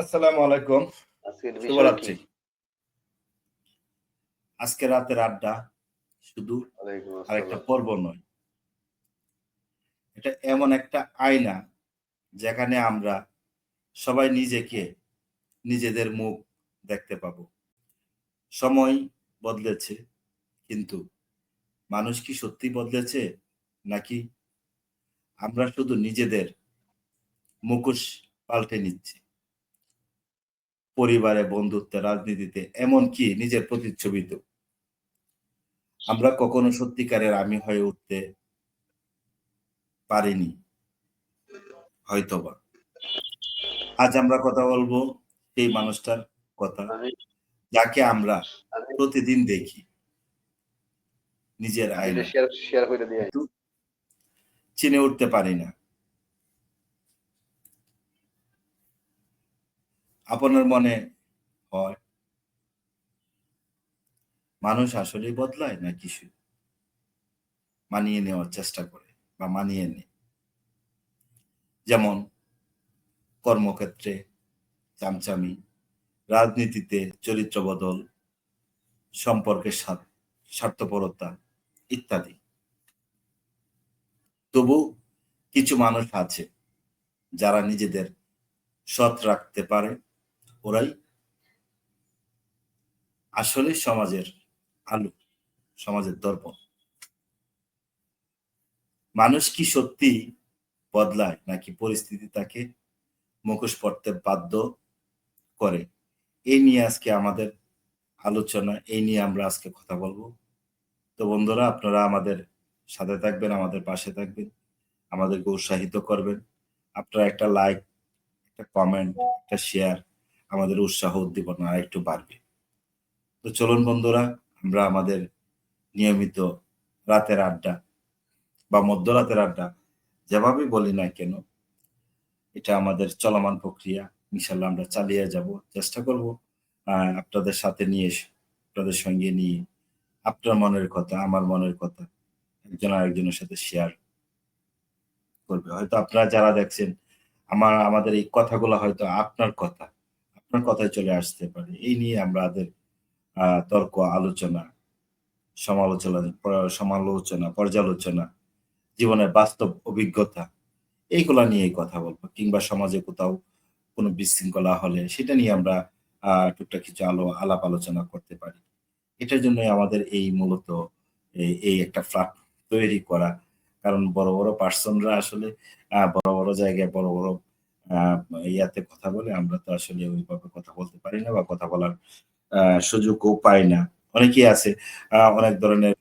আসসালামু আলাইকুম। শুভরাত্রি। আজকে রাতের আড্ডা শুধু আরেকটা পর্ব নয়। এটা এমন একটা আয়না যেখানে আমরা সবাই নিজেকে নিজেদের মুখ দেখতে পাবো। সময় বদলেছে কিন্তু মানুষ কি সত্যি বদলেছে নাকি আমরা শুধু নিজেদের মুখোশ পাল্টে নিচ্ছি? পরিবারে বন্ধুত্বে রাজনীতিতে এমনকি নিজের প্রতিচ্ছবিতে। আমরা কখনো সত্যিকারের আমি হয়ে উঠতে পারিনি হয়তোবা। আজ আমরা কথা বলব সেই মানুষটার কথা যাকে আমরা প্রতিদিন দেখি। নিজের আইনে। চিনে উঠতে পারি না। আপনার মনে হয়? মানুষ আসলেই বদলায় না কিছু মানিয়ে নেওয়ার চেষ্টা করে বা মানিয়ে নেয়? যেমন কর্মক্ষেত্রে চামচামি, রাজনীতিতে চরিত্র বদল, সম্পর্কের স্বার্থ- স্বার্থপরতা ইত্যাদি। তবু কিছু মানুষ আছে যারা নিজেদের সৎ রাখতে পারে ওরাই আসলে সমাজের আলো, সমাজের দর্পণ। মানুষ কি সত্যি বদলায় নাকি পরিস্থিতি তাকে মুখোশ পড়তে বাধ্য করে? এই নিয়ে আজকে আমাদের আলোচনা এই নিয়ে আমরা আজকে কথা বলব। তো বন্ধুরা, আপনারা আমাদের সাথে থাকবেন, আমাদের পাশে থাকবেন, আমাদেরকে উৎসাহিত করবেন। আপনারা একটা লাইক একটা কমেন্ট একটা শেয়ার আমাদের উৎসাহ উদ্দীপনা একটু বাড়বে। তো চলুন বন্ধুরা, আমরা আমাদের নিয়মিত রাতের আড্ডা বা মধ্যরাতের আড্ডা যেভাবে বলি না কেন, এটা আমাদের চলমান প্রক্রিয়া। ইনশাল্লাহ আমরা চালিয়ে যাব, চেষ্টা করব আপনাদের সাথে নিয়ে আপনাদের সঙ্গে নিয়ে, আপনার মনের কথা, আমার মনের কথা একজন আরেকজনের সাথে শেয়ার করবে। হয়তো আপনারা যারা দেখছেন, আমার, আমাদের এই কথাগুলো হয়তো আপনার কথা আপনার কথায় চলে আসতে পারে। এই নিয়ে আমাদের তর্ক, আলোচনা, সমালোচনা সমালোচনা, পর্যালোচনা, জীবনের বাস্তব অভিজ্ঞতা, এইগুলা নিয়ে কথা বলব। কিংবা সমাজে কোথাও কোনো বিশৃঙ্খলা হলে সেটা নিয়ে আমরা টুকটাক কিছু আলো, আলাপ আলোচনা করতে পারি। এটার জন্যই আমাদের এই মূলত এই- একটা ফ্ল্যাট তৈরি করা। কারণ বড় বড় পার্সনরা আসলে বড় বড় জায়গায় বড় বড় ইয়াতে কথা বলে, আমরা তো আসলে ওইভাবে কথা বলতে পারি না বা কথা বলার সুযোগও পাই না। অনেকেই আছে অনেক ধরনের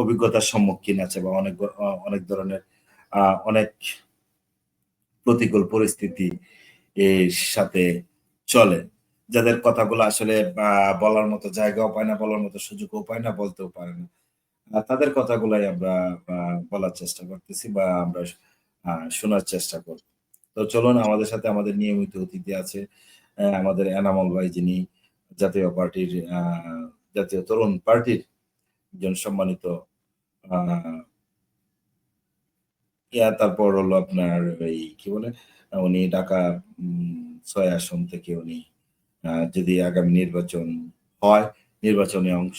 অভিজ্ঞতার সম্মুখীন আছে বা অনেক অনেক ধরনের অনেক প্রতিকূল পরিস্থিতি এর সাথে চলে। যাদের কথাগুলো আসলে বলার মতো জায়গাও পায় না, বলার মতো সুযোগও পায় না, বলতেও পারে না। তাদের কথাগুলাই আমরা বলার চেষ্টা করতেছি বা আমরা শোনার চেষ্টা করব। তো চলুন আমাদের সাথে আমাদের নিয়মিত অতিথি আছে আমাদের এনামল ভাই যিনি জাতীয় পার্টির জাতীয় তরুণ পার্টির একজন সম্মানিত ইয়া, তারপর হলো আপনার এই কি বলে, উনি ঢাকা ছয় আসন থেকে উনি যদি আগামী নির্বাচন হয়, নির্বাচনে অংশ